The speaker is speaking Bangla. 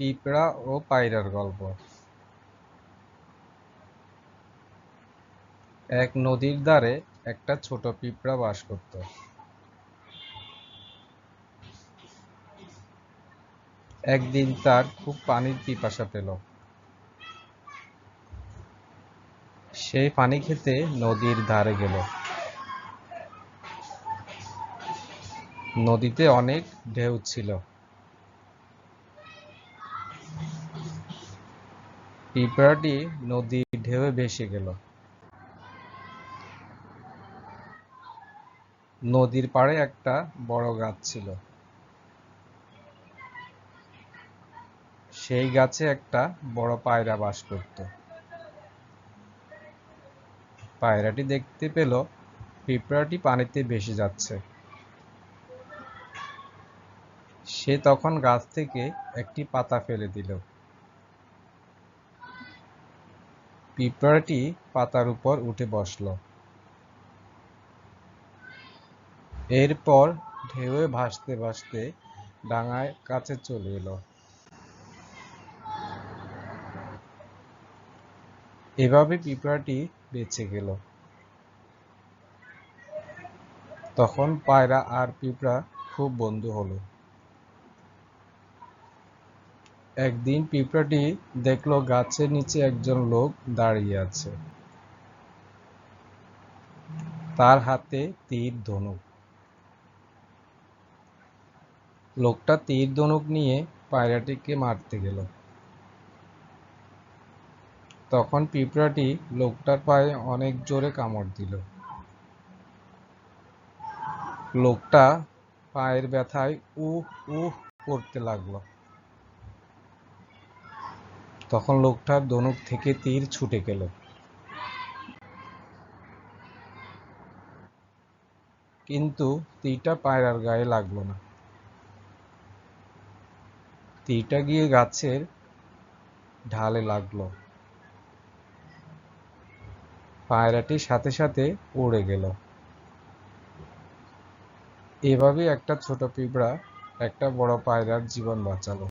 পিঁপড়া ও পায়রার গল্প। এক নদীর ধারে একটা ছোট পিঁপড়া বাস করত। একদিন তার খুব পানির পিপাসা পেল। সেই পানি খেতে নদীর ধারে গেল। নদীতে অনেক ঢেউ ছিল। পিঁপড়াটি নদীর ঢেউয়ে ভেসে গেল। নদীর পাড়ে একটা বড় গাছ ছিল। সেই গাছে একটা বড় পায়রা বাস করত। পায়রাটি দেখতে পেল পিঁপড়াটি পানিতে ভেসে যাচ্ছে। সে তখন গাছ থেকে একটি পাতা ফেলে দিল। পিঁপড়াটি পাতার উপর উঠে বসল। এরপর ঢেউয়ে ভাসতে ভাসতে ডাঙায় কাছে চলে এলো। এভাবে পিঁপড়াটি বেঁচে গেল। তখন পায়রা আর পিঁপড়া খুব বন্ধু হলো। একদিন পিঁপড়াটি দেখল গাছের নিচে একজন লোক দাঁড়িয়ে আছে। তার হাতে তীর ধনুক। লোকটা তীর ধনুক নিয়ে পায়রাটিকে মারতে গেল। তখন পিঁপড়াটি লোকটার পায়ে অনেক জোরে কামড় দিল। লোকটা পায়ের ব্যথায় উহ উহ করতে লাগল। তখন লোকটার ধনুক থেকে তীর ছুটে গেল। কিন্তু তীরটা পায়রার গায়ে লাগল না। তীরটা গিয়ে গাছের ঢালে লাগল। পায়রাটি সাথে সাথে উড়ে গেল। এভাবেই একটা ছোট পিঁপড়া একটা বড় পায়রার জীবন বাঁচালো।